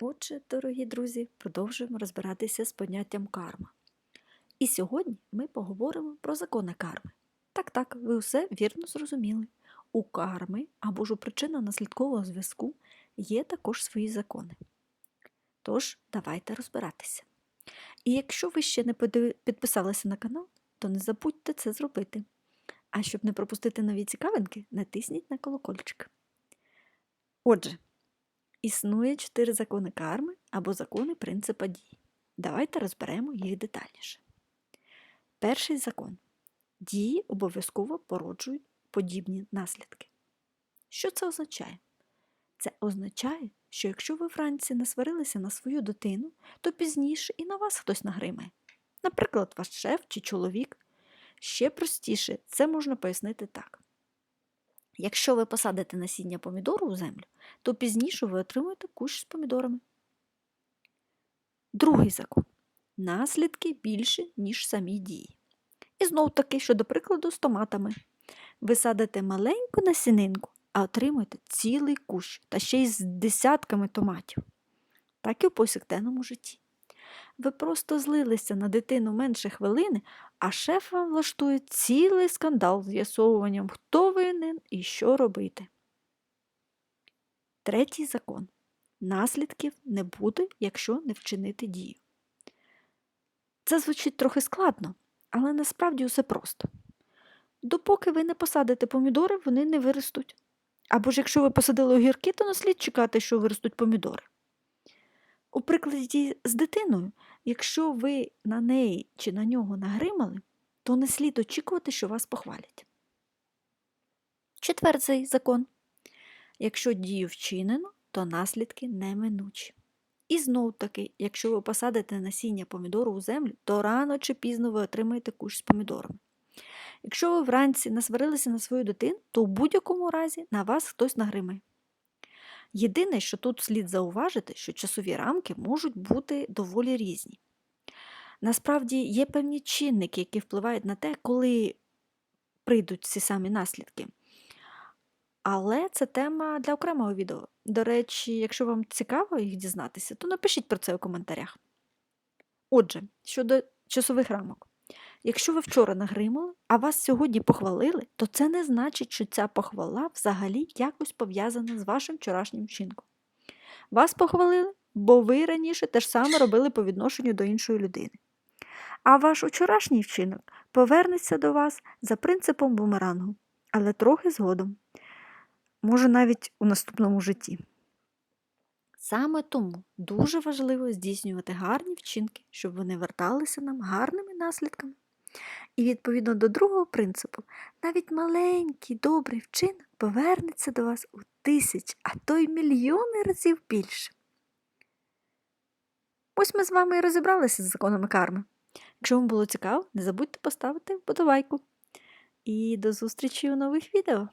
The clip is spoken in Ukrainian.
Отже, дорогі друзі, продовжуємо розбиратися з поняттям карма. І сьогодні ми поговоримо про закони карми. Так, так, ви усе вірно зрозуміли. У карми або ж у причинно-наслідкового зв'язку є також свої закони. Тож, давайте розбиратися. І якщо ви ще не підписалися на канал, то не забудьте це зробити. А щоб не пропустити нові цікавинки, натисніть на колокольчик. Отже, Існує чотири закони карми або закони принципа дії. Давайте розберемо їх детальніше. Перший закон. Дії обов'язково породжують подібні наслідки. Що це означає? Це означає, що якщо ви вранці не сварилися на свою дитину, то пізніше і на вас хтось нагримає. Наприклад, ваш шеф чи чоловік. Ще простіше це можна пояснити так. Якщо ви посадите насіння помідору у землю, то пізніше ви отримуєте кущ з помідорами. Другий закон. Наслідки більші, ніж самі дії. І знов таки, що до прикладу, з томатами. Ви садите маленьку насінинку, а отримуєте цілий кущ та ще й з десятками томатів. Так і в повсякденному житті. Ви просто злилися на дитину менше хвилини, а шеф вам влаштує цілий скандал з з'ясовуванням, хто винен і що робити. Третій закон. Наслідків не буде, якщо не вчинити дію. Це звучить трохи складно, але насправді усе просто. Допоки ви не посадите помідори, вони не виростуть. Або ж якщо ви посадили огірки, то не слід чекати, що виростуть помідори. У прикладі з дитиною, якщо ви на неї чи на нього нагримали, то не слід очікувати, що вас похвалять. Четвертий закон. Якщо дію вчинено, то наслідки неминучі. І знов таки, якщо ви посадите насіння помідору у землю, то рано чи пізно ви отримаєте кущ з помідорами. Якщо ви вранці насварилися на свою дитину, то в будь-якому разі на вас хтось нагримає. Єдине, що тут слід зауважити, що часові рамки можуть бути доволі різні. Насправді є певні чинники, які впливають на те, коли прийдуть ці самі наслідки. Але це тема для окремого відео. До речі, якщо вам цікаво їх дізнатися, то напишіть про це у коментарях. Отже, щодо часових рамок. Якщо ви вчора нагримали, а вас сьогодні похвалили, то це не значить, що ця похвала взагалі якось пов'язана з вашим вчорашнім вчинком. Вас похвалили, бо ви раніше те ж саме робили по відношенню до іншої людини. А ваш вчорашній вчинок повернеться до вас за принципом бумерангу, але трохи згодом, може навіть у наступному житті. Саме тому дуже важливо здійснювати гарні вчинки, щоб вони верталися нам гарними наслідками. І відповідно до другого принципу, навіть маленький добрий вчинок повернеться до вас у тисяч, а то й мільйони разів більше. Ось ми з вами і розібралися з законами карми. Якщо вам було цікаво, не забудьте поставити вподобайку. І до зустрічі у нових відео!